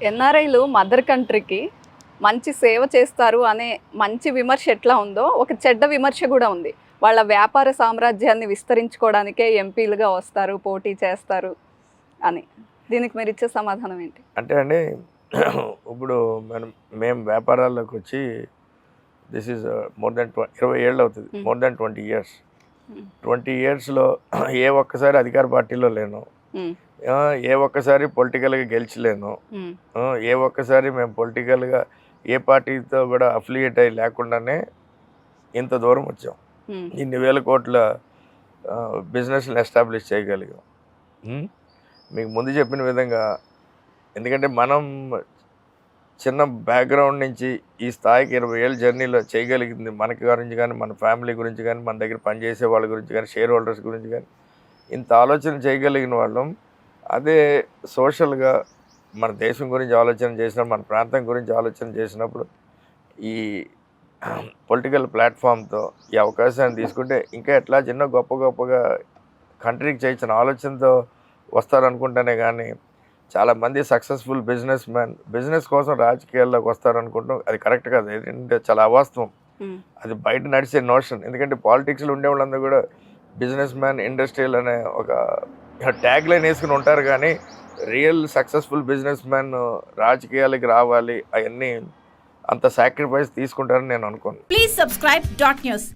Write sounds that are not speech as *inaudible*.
ఎన్ఆర్ఐలు మదర్ కంట్రీకి మంచి సేవ చేస్తారు అనే మంచి విమర్శ ఎట్లా ఉందో ఒక చెడ్డ విమర్శ కూడా ఉంది. వాళ్ళ వ్యాపార సామ్రాజ్యాన్ని విస్తరించుకోవడానికే ఎంపీలుగా వస్తారు పోటీ చేస్తారు అని. దీనికి మీరు ఇచ్చే సమాధానం ఏంటి? అంటే అండి *clears throat* ఇప్పుడు మనం మేము వ్యాపారాల్లోకి వచ్చి దిస్ ఈజ్ మోర్ దెన్ ట్వ ఇరవై ఏళ్ళు అవుతుంది. Hmm. More than twenty years Hmm. Twenty ఇయర్స్లో *clears throat* ఏ ఒక్కసారి అధికార పార్టీలో లేను. ఆ, ఏ ఒక్కసారి పొలిటికల్గా గెలిచలేను. ఏ ఒక్కసారి మేము పొలిటికల్గా ఏ పార్టీతో కూడా అఫిలియేట్ అయ్యి లేకుండానే ఇంత దూరం వచ్చాం. ఇన్ని వేల కోట్ల బిజినెస్ని ఎస్టాబ్లిష్ చేయగలిగాం? మీకు ముందు చెప్పిన విధంగా ఎందుకంటే మనం చిన్న బ్యాక్గ్రౌండ్ నుంచి ఈ స్థాయికి ఇరవై ఏళ్ళ జర్నీలో చేయగలిగింది మనకి గురించి కానీ మన ఫ్యామిలీ గురించి కానీ మన దగ్గర పనిచేసే వాళ్ళ గురించి కానీ షేర్ హోల్డర్స్ గురించి కానీ ఇంత ఆలోచన చేయగలిగిన వాళ్ళం అదే సోషల్గా మన దేశం గురించి ఆలోచన చేసిన మన ప్రాంతం గురించి ఆలోచన చేసినప్పుడు ఈ పొలిటికల్ ప్లాట్ఫామ్తో ఈ అవకాశాన్ని తీసుకుంటే ఇంకా ఎట్లా చిన్న గొప్ప గొప్పగా కంట్రీకి చేయించిన ఆలోచనతో వస్తారనుకుంటేనే కానీ చాలామంది సక్సెస్ఫుల్ బిజినెస్ మ్యాన్ బిజినెస్ కోసం రాజకీయాల్లోకి వస్తారనుకుంటాం అది కరెక్ట్ కాదు. ఏంటంటే చాలా అవాస్తవం. అది బయట నడిచే నోషన్. ఎందుకంటే పాలిటిక్స్లో ఉండే వాళ్ళందరూ కూడా బిజినెస్ మ్యాన్ ఇండస్ట్రియల్ అనే ఒక ట్యాగ్ లైన్ వేసుకుని ఉంటారు కానీ రియల్ సక్సెస్ఫుల్ బిజినెస్ మ్యాన్ రాజకీయాలకి రావాలి అవన్నీ అంత సాక్రిఫైస్ తీసుకుంటారని నేను అనుకోను. Please subscribe dot news